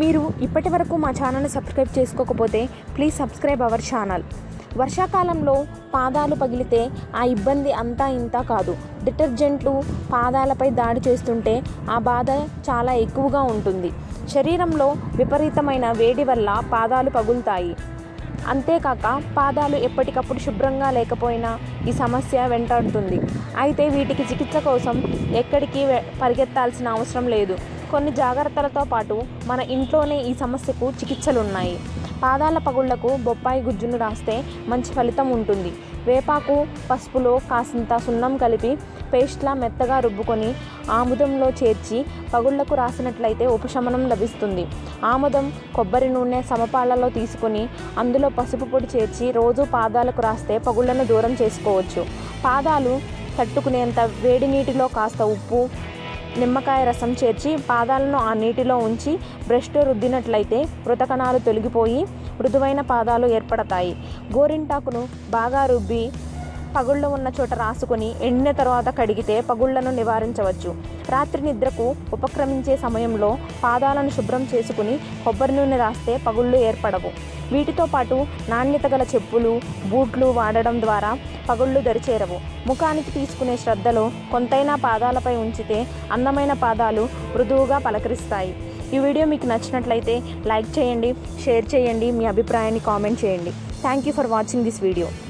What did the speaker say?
మీరు ఇప్పటి వరకు మా ఛానల్ని సబ్స్క్రైబ్ చేసుకోకపోతే ప్లీజ్ సబ్స్క్రైబ్ అవర్ ఛానల్. వర్షాకాలంలో పాదాలు పగిలితే ఆ ఇబ్బంది అంతా ఇంత కాదు. డిటర్జెంట్లు పాదాలపై దాడి చేస్తుంటే ఆ బాధ చాలా ఎక్కువగా ఉంటుంది. శరీరంలో విపరీతమైన వేడి వల్ల పాదాలు పగులుతాయి. అంతేకాక పాదాలు ఎప్పటికప్పుడు శుభ్రంగా లేకపోయినా ఈ సమస్య వెంటాడుతుంది. అయితే వీటికి చికిత్స కోసం ఎక్కడికి పరిగెత్తాల్సిన అవసరం లేదు. కొన్ని జాగ్రత్తలతో పాటు మన ఇంట్లోనే ఈ సమస్యకు చికిత్సలు ఉన్నాయి పాదాల పగుళ్ళకు బొప్పాయి గుజ్జును రాస్తే మంచి ఫలితం ఉంటుంది. వేపాకు పసుపులో కాసింత సున్నం కలిపి పేస్ట్లా మెత్తగా రుబ్బుకొని ఆముదంలో చేర్చి పగుళ్ళకు రాసినట్లయితే ఉపశమనం లభిస్తుంది. ఆముదం కొబ్బరి నూనె సమపాలలో తీసుకొని అందులో పసుపు పొడి చేర్చి రోజు పాదాలకు రాస్తే పగుళ్ళను దూరం చేసుకోవచ్చు. పాదాలు తట్టుకునేంత వేడి నీటిలో కాస్త ఉప్పు నిమ్మకాయ రసం చేర్చి పాదాలను ఆ నీటిలో ఉంచి బ్రష్తో రుద్దినట్లయితే మృతకణాలు తొలగిపోయి మృదువైన పాదాలు ఏర్పడతాయి. గోరింటాకును బాగా రుబ్బి పగుళ్ళు ఉన్న చోట రాసుకొని ఎండిన తర్వాత కడిగితే పగుళ్ళను నివారించవచ్చు. రాత్రి నిద్రకు ఉపక్రమించే సమయంలో పాదాలను శుభ్రం చేసుకుని కొబ్బరి నూనె రాస్తే పగుళ్ళు ఏర్పడవు. వీటితో పాటు నాణ్యత గల చెప్పులు బూట్లు వాడడం ద్వారా పగుళ్ళు దరిచేరవు. ముఖానికి తీసుకునే శ్రద్ధలో కొంతైనా పాదాలపై ఉంచితే అందమైన పాదాలు మృదువుగా పలకరిస్తాయి. ఈ వీడియో మీకు నచ్చినట్లయితే లైక్ చేయండి షేర్ చేయండి మీ అభిప్రాయాన్ని కామెంట్ చేయండి. Thank you for watching this video